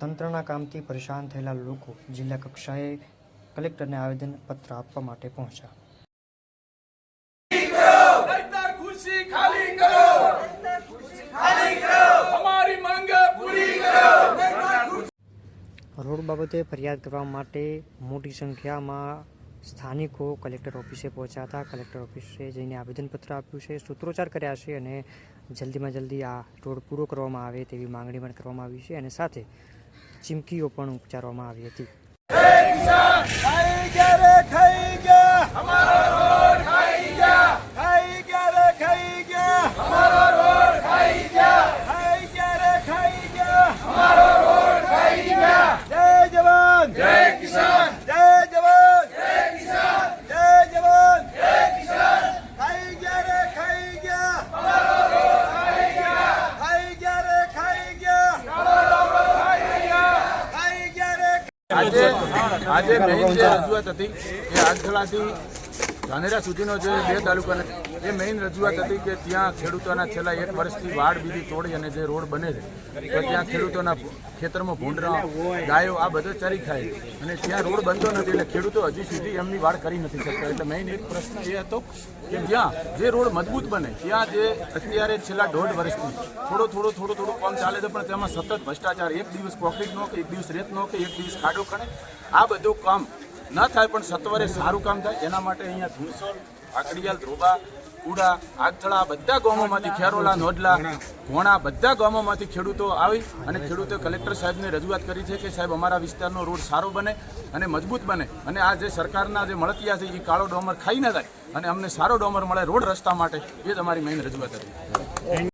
તંત્રના કામથી પરેશાન થયેલા લોકો જિલ્લા કક્ષાએ કલેક્ટરને આવેદનપત્ર આપવા માટે પહોંચ્યા. રોડ બાબતે ફરિયાદ કરવા માટે મોટી સંખ્યામાં સ્થાનિકો કલેક્ટર ઓફિસે પહોંચ્યા હતા. કલેક્ટર ઓફિસે જઈને આવેદનપત્ર આપ્યું છે સૂત્રોચ્ચાર કર્યા છે અને જલ્દીમાં જલ્દી આ રોડ પૂરો કરવામાં આવે તેવી માંગણી પણ કરવામાં આવી છે અને સાથે ચીમકીઓ પણ ઉચ્ચારવામાં આવી હતી ખાઈ ગયા રે ખાઈ ગયા અમારો રોડ ખાઈ ગયા ખાઈ ગયા રે ખાઈ ગયા અમારો રોડ ખાઈ ગયા ખાઈ ગયા રે ખાઈ ગયા અમારો રોડ ખાઈ ગયા જય જવાન જય કિસાન જય જવાન જય કિસાન જય જવાન જય કિસાન ખાઈ ગયા રે ખાઈ ગયા અમારો રોડ ખાઈ ગયા ખાઈ ગયા રે ખાઈ ગયા અમારો રોડ ખાઈ ગયા ખાઈ ગયા રે આજે આજે મેઇન જે રજૂઆત હતી એ આજખલાથી ધાનેરા સુધીનો જે બે તાલુકાને એ મેઇન રજૂઆત હતી કે ત્યાં ખેડૂતોના છેલ્લા એક વર્ષથી વાડ બીજી તોડી અને જે રોડ બને છે, તો ત્યાં ખેડૂતોના ખેતરમાં ભૂંડરા, ગાયો આ બધો ચરી ખાય અને ત્યાં રોડ બનતો નથી એટલે ખેડૂતો હજી સુધી એમની વાડ કરી નથી શકતા. એટલે મેઇન એક પ્રશ્ન એ હતો કે જ્યાં જે રોડ મજબૂત બને, ત્યાં જે અત્યારે છેલ્લા દોઢ વર્ષથી થોડો થોડો થોડો, થોડું કામ ચાલે છે, પણ તેમાં સતત ભ્રષ્ટાચાર, એક દિવસ કોન્ક્રીટનો કે, એક દિવસ રેતનો કે, એક દિવસ ખાડો ખણે, આ બધું કામ ન થાય પણ સત્વરે સારું કામ થાય. એના માટે અહીંયા ધુણસોલ આકડીયાલ ધ્રોબા કુડા, આગથળા, બધા ગામોમાંથી ખેરોલા, નોડલા, ઘોણા બધા ગામોમાંથી ખેડૂતો આવી અને ખેડૂતો કલેક્ટર સાહેબને રજૂઆત કરી છે કે સાહેબ, અમારા વિસ્તારનો રોડ સારો બને અને મજબૂત બને અને આ જે સરકારના જે મળતિયા છે એ કાળો ડોમર ખાઈ ન જાય અને અમને સારો ડોમર મળે રોડ રસ્તા માટે, એ જ અમારી મેઇન રજૂઆત હતી.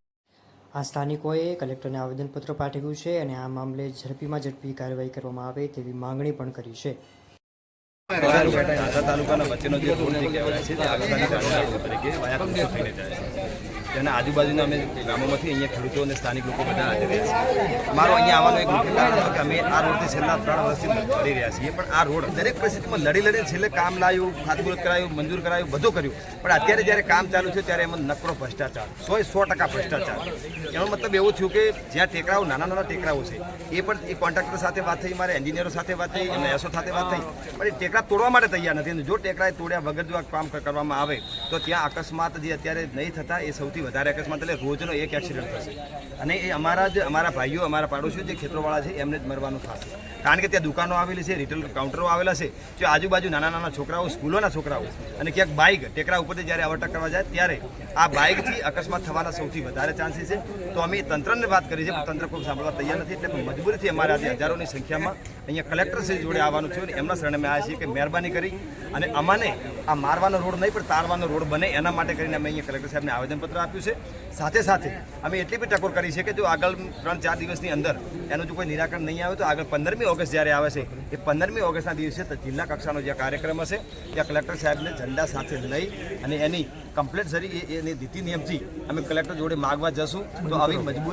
આ સ્થાનિકોએ કલેક્ટરને આવેદનપત્ર પાઠવ્યું છે અને આ મામલે ઝડપીમાં ઝડપી કાર્યવાહી કરવામાં આવે તેવી માંગણી પણ કરી છે. તાલુકાના વચ્ચેનો જે રોડ જે કહેવાય છે તે આગળ તરીકે વાયા થઈને જાય છે. તેના આજુબાજુના અમે ગામોમાંથી અહીંયા ખેડૂતો અને સ્થાનિક લોકો બધા હાજર રહ્યા છે. મારો અહીંયા આવવાનો એક મુખ્ય કારણ હતો કે અમે આ રોડથી છેલ્લા ત્રણ વર્ષથી લડી રહ્યા છીએ. પણ આ રોડ દરેક પરિસ્થિતિમાં લડી લડીને છેલ્લે કામ લાવ્યું ખાતમુહૂર્ત કરાયું, મંજૂર કરાયું, બધું કર્યું. પણ અત્યારે જ્યારે કામ ચાલુ છે ત્યારે એમાં નકરો ભ્રષ્ટાચાર, સો સો ટકા ભ્રષ્ટાચાર. એનો મતલબ એવું થયું કે જ્યાં ટેકરાઓ, નાના નાના ટેકરાઓ છે, એ પણ એ કોન્ટ્રાક્ટર સાથે વાત થઈ, મારે એન્જિનિયરો સાથે વાત થઈ અને એસો સાથે વાત થઈ. પણ એ ટેકરા તોડવા માટે તૈયાર નથી. જો ટેકરાએ તોડ્યા વગર જો આ કામ કરવામાં આવે, તો ત્યાં અકસ્માત જે અત્યારે નહીં થતા, એ સૌથી વધારે અકસ્માત એટલે રોજનો એક એક્સિડન્ટ થશે. અને એ અમારા જ, અમારા ભાઈઓ, અમારા પાડોશીઓ જે ખેતરોવાળા છે, એમને જ મરવાનું થશે. કારણ કે ત્યાં દુકાનો આવેલી છે રિટેલ કાઉન્ટરો આવેલા છે. જે આજુબાજુ નાના નાના છોકરાઓ, સ્કૂલોના છોકરાઓ અને ક્યાંક બાઇક ટેકરા ઉપરથી જ્યારે અવટક કરવા જાય, ત્યારે આ બાઇકથી અકસ્માત થવાના સૌથી વધારે ચાન્સીસ છે. તો અમે તંત્રને વાત કરી છે તંત્ર કોઈ સાંભળવા તૈયાર નથી, એટલે મજબૂરીથી અમારે આજે હજારોની સંખ્યામાં અહીંયા કલેક્ટર શ્રી જોડે આવવાનું છે અને એમના શરણે અમે આવ્યા છીએ કે મહેરબાની કરી અને અમને આ મારવાનો રોડ નહીં, પણ તારવાનો રોડ બને એના માટે કરીને અમે અહીંયા કલેક્ટર સાહેબને આવેદનપત્ર આપ્યું. છે. સાથે સાથે અમે એટલી બી ટકોર કરી છે કે જો આગળ ત્રણ ચાર દિવસની અંદર એનું જો કોઈ નિરાકરણ નહીં આવે તો આગળ પંદરમી ઓગસ્ટ જ્યારે આવે છે, એ પંદરમી ઓગસ્ટના દિવસે જિલ્લા કક્ષાનો જે કાર્યક્રમ હશે, ત્યાં કલેક્ટર સાહેબને ઝંડા સાથે લઈ અને એની કમ્પ્લેટ સરી એની નીતિ નિયમથી અમે કલેક્ટર જોડે માગવા જશું. તો આવી મજબૂરી